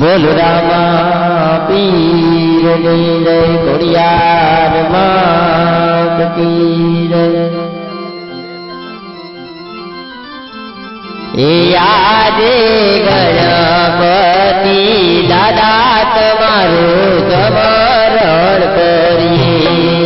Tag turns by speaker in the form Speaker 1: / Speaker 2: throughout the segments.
Speaker 1: બોલ રામા પીરની જય પીર એ આજે ગણપતિ દાદા તમારું સમરણ કરીએ.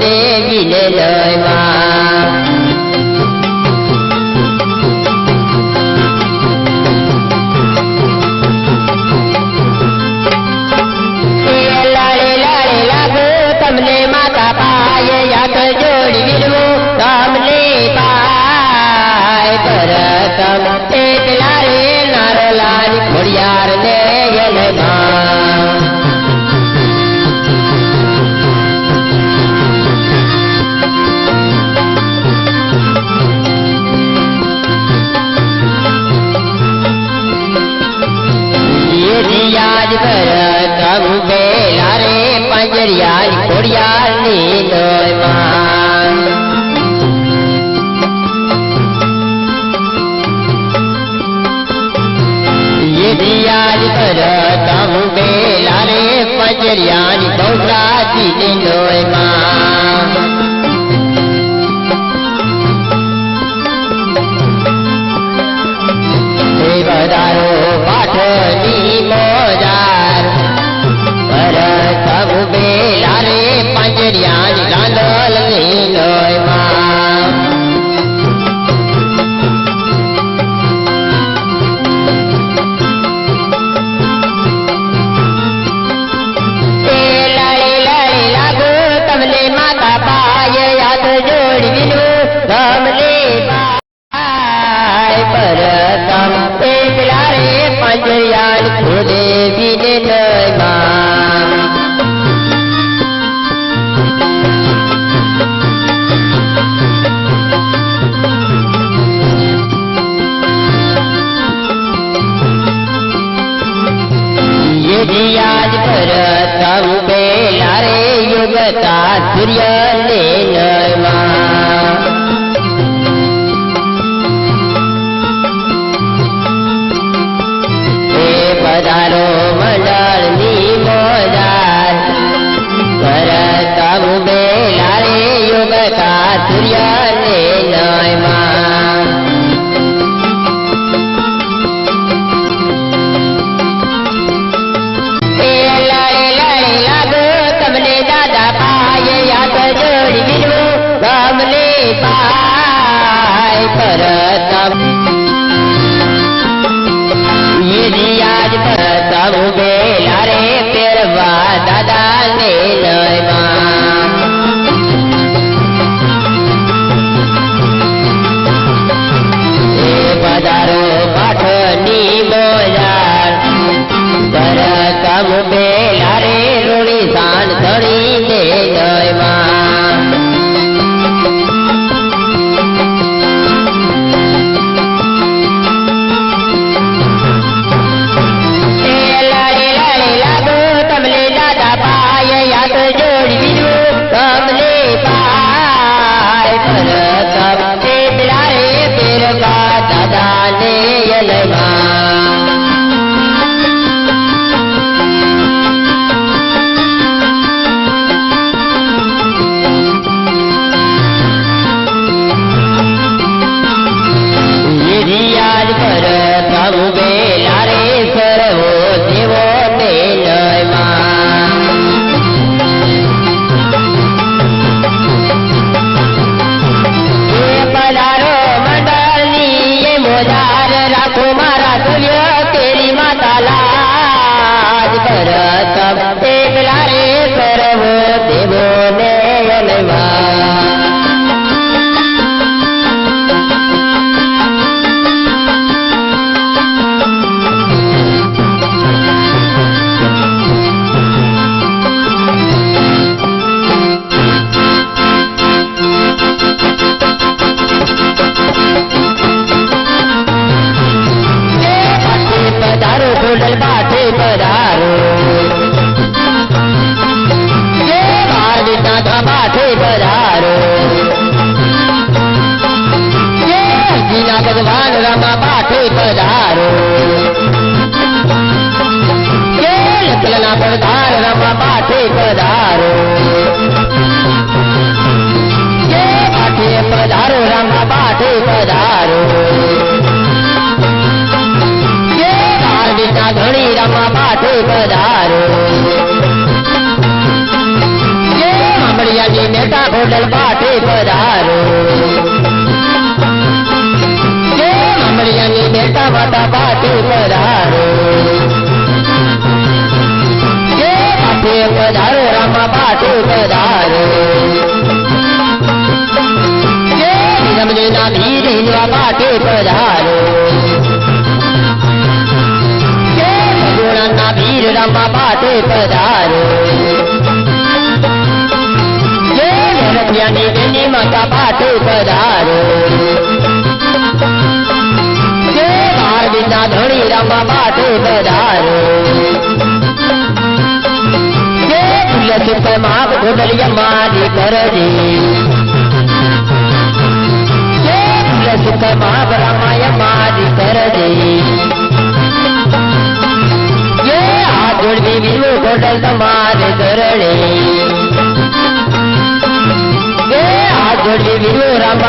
Speaker 1: thế gì nên đời mà ရာဒီဘုရားကြည်တင်လို့မှာ Yeah. परतब ये रियाज परतब बेला रे पेरवा दादा ने नयमा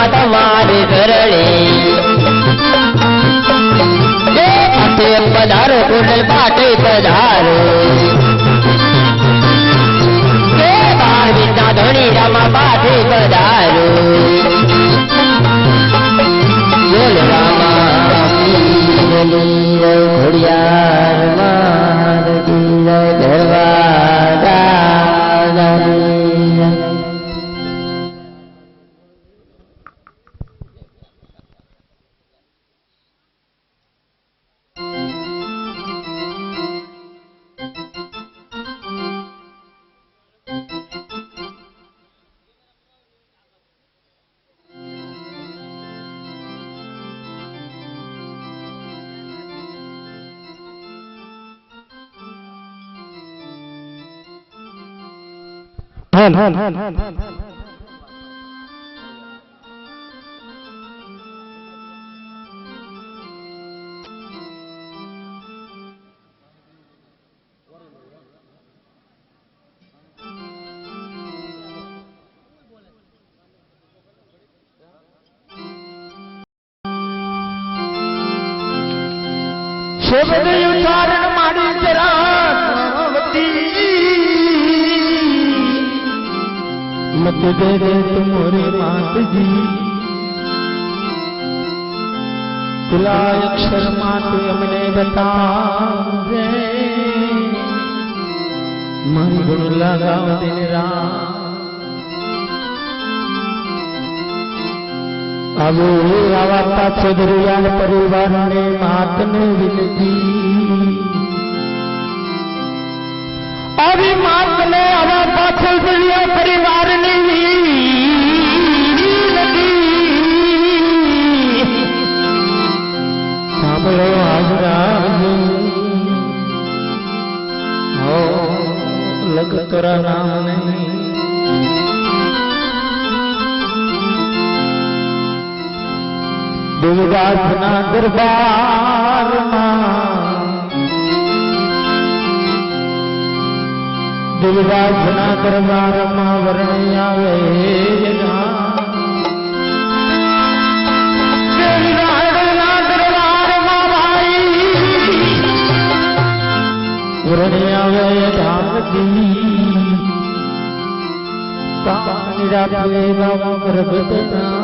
Speaker 1: તમારે ધરણી પધારો ગોડલ પાટે પધારો. એ ધણી રામા પાટે પધારો. બોલ રામા ઘોડિયાર
Speaker 2: 弹弹弹弹弹弹弹 गुजरे तुम्हारे मात जी। खुला अक्षर मात बता रे मन गुरु लगाओ दिन अब आवा पाछो परिवार ने मात ने विनती अभी मात ने आवा पाछो परिवार નહીં દેવદાસના દરબારમાં દેવદાસના દરબારમાં વર્ણિ આવે પાણી રાખે બાબા પ્રગટના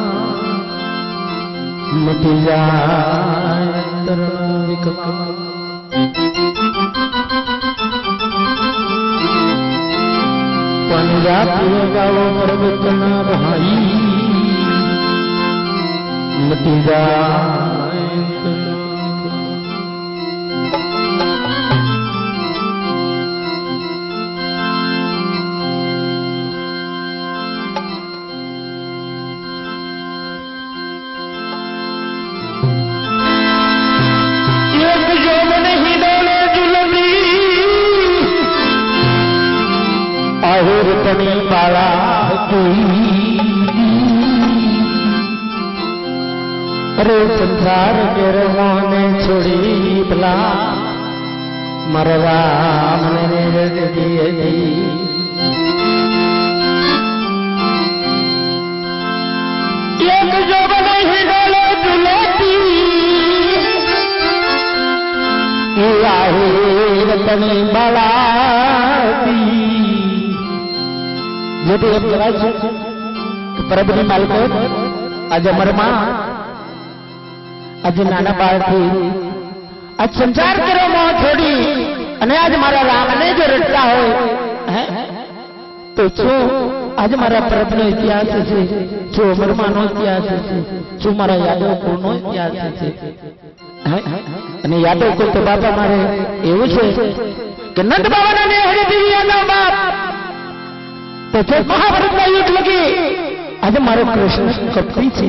Speaker 2: મટી જાય અંતરનો વિકલ્પ પંજાબી પર્વતના ભાઈ મટી બાળા હતી અરે સંસાર ઘેર મોને છોડી ભલા મરવા મને બાળાતી જેથી એમ કહેવાય છે કે પરબની માલિકો આજે અમરમાં આજે નાના બાળકથી આ સંસાર કર્યો મોહ છોડી અને આજ મારા રામને જો રટતા હોય તો શું આજ મારા પ્રભનો ઇતિહાસ છે શું અમરમાનો ઇતિહાસ છે શું મારા યાદવ કુળનો ઇતિહાસ છે અને યાદવ કોઈ તો બાપા મારે એવું છે કે નંદ બાબાના ને હરિદેવી યાદવ બાપ તો છે મહાભારતના યુદ્ધ આજે મારો કૃષ્ણ કપટી છે?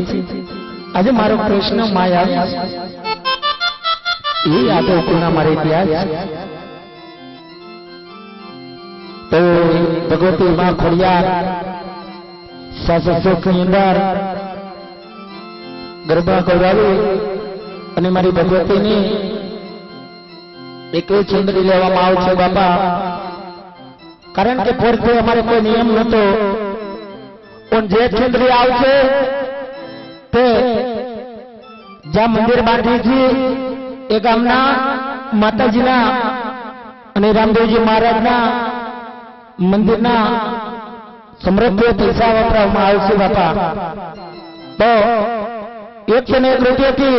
Speaker 2: આજે મારો કૃષ્ણ માયા. એ યાદવ ઉપરના મારે ઇતિહાસ તો ભગવતી માં ખોડિયાર, સાસુ સુખની અંદર ગરબા ગૌરાવી અને મારી ભગવતીની એક ચુંદડી લેવામાં આવશે બાપા. કારણ કે પોરતે અમારે કોઈ નિયમ નતો. પણ જે ચુંદડી આવશે, તે જ્યાં મંદિર બાંધીજી એ ગામના માતાજીના અને રામદેવજી મહારાજના મંદિરના સમૃદ્ધિ પૈસા વાપરવામાં આવશે બાપા. તો એક છે ને એક રૂપિયાથી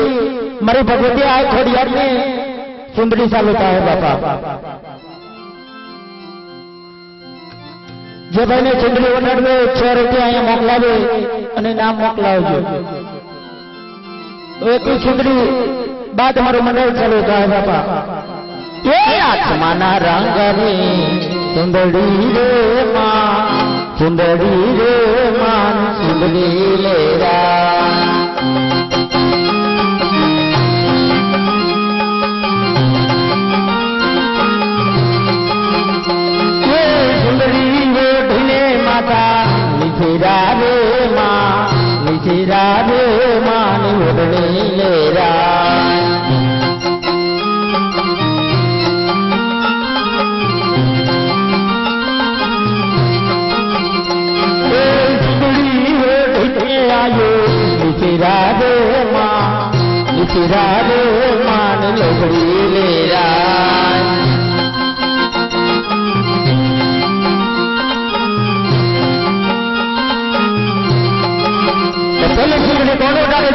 Speaker 2: મારી ભગવતી આ ખોડિયારની સુંદરી ચાલુ થાય બાપા. જે ભાઈને ચુંદડી ઓટાડવે છ રૂપિયા અહીંયા મોકલાવે અને નામ મોકલાવજો. તો ચંદ્રી બાદ મારું મંડળ ચાલુ થાય, બાપા. એ આત્માના રંગની ચુંદડી રે માં, ચુંદડી રે માં, ચુંદડી લેરા. ઢીલે માતા નિશિરા રે માં નિશિરા રે માં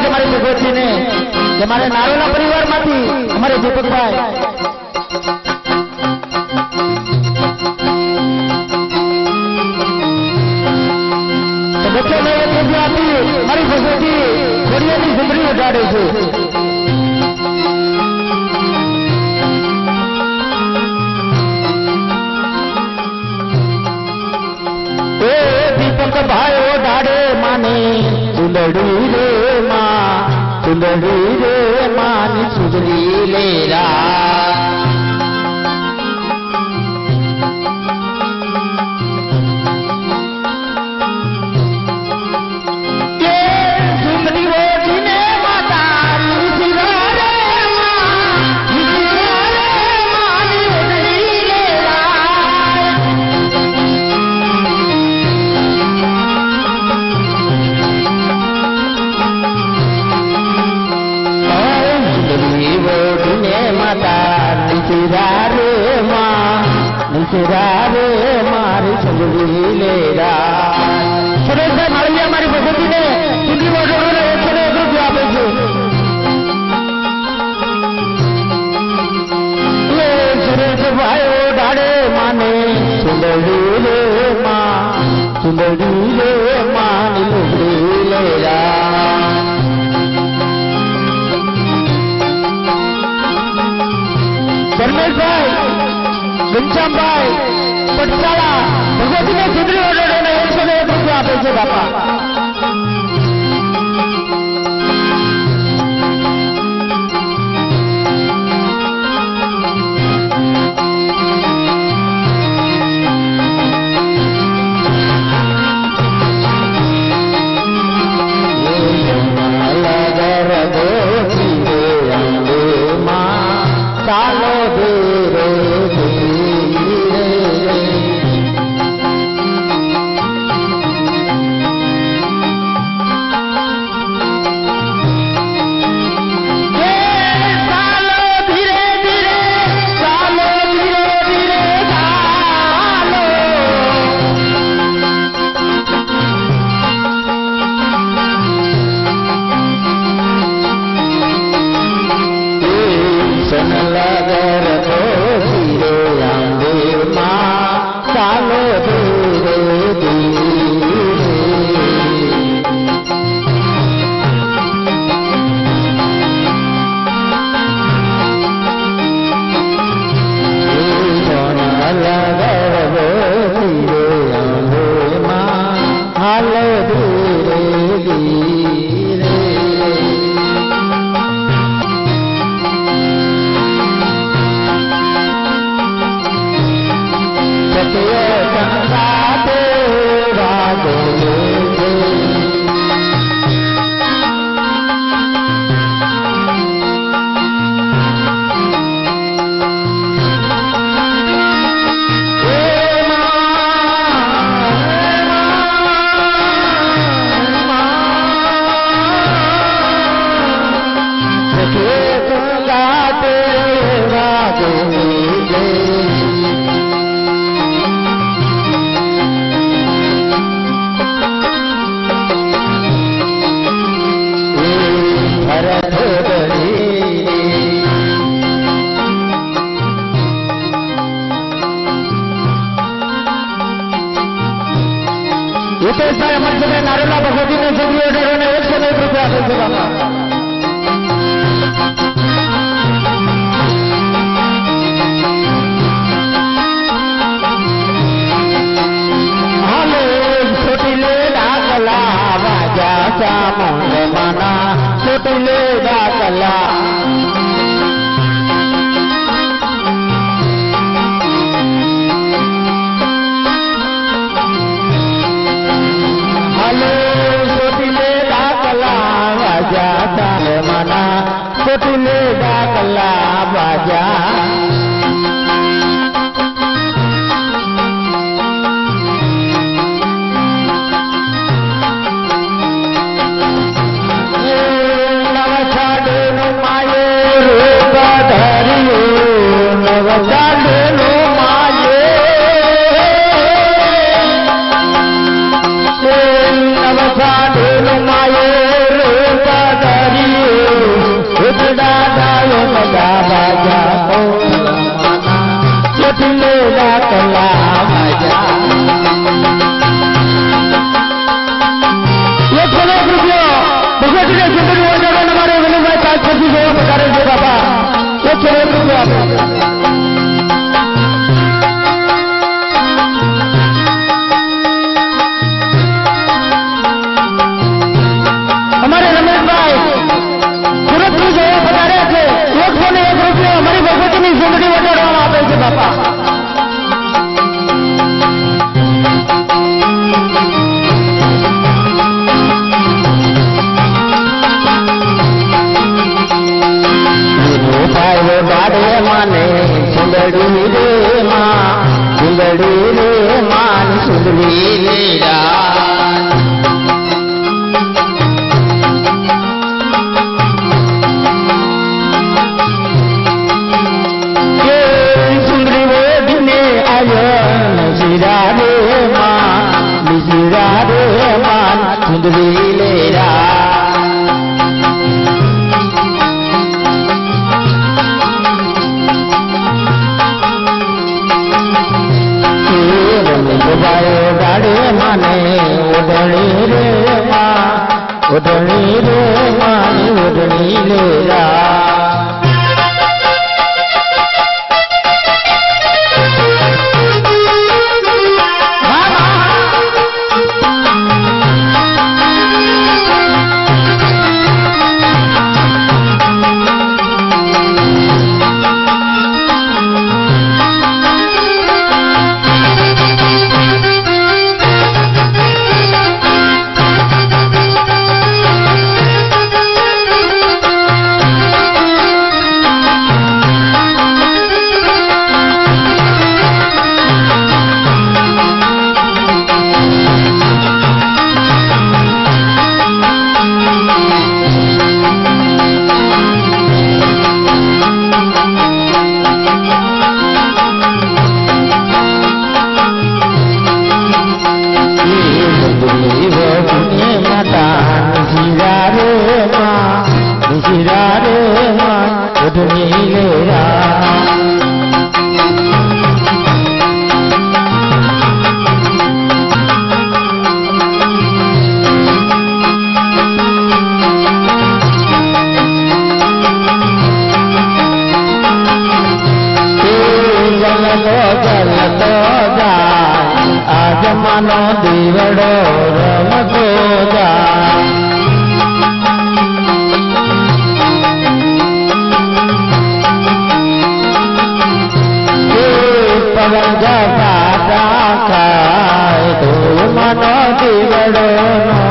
Speaker 2: કોણ ભેગો છે ને કે મારે નારોલા પરિવારમાંથી અમારે દીપકભાઈ એ દીપક માને ચુંદડી રે ચુંદડી રે માની સુંદરી એ નિશિરા રે મારી સુંદરી લેરા સુરેશભાઈ માળવીયા મારી ભગવતીને સુંદરી ઓઢોને એકસો ને એક રૂપિયા આપે છે એ સુરેશભાઈ ઓઢાડે ઘનશ્યામભાઈ પટસાળા ભગવતીને સુંદરી ઓઢોને એકસો ને એક રૂપિયા આપે છે બાપા Gracias, कोटिले डाकला बाजा नवचाडे माये रूप धरियो नवचाडे கைவடனா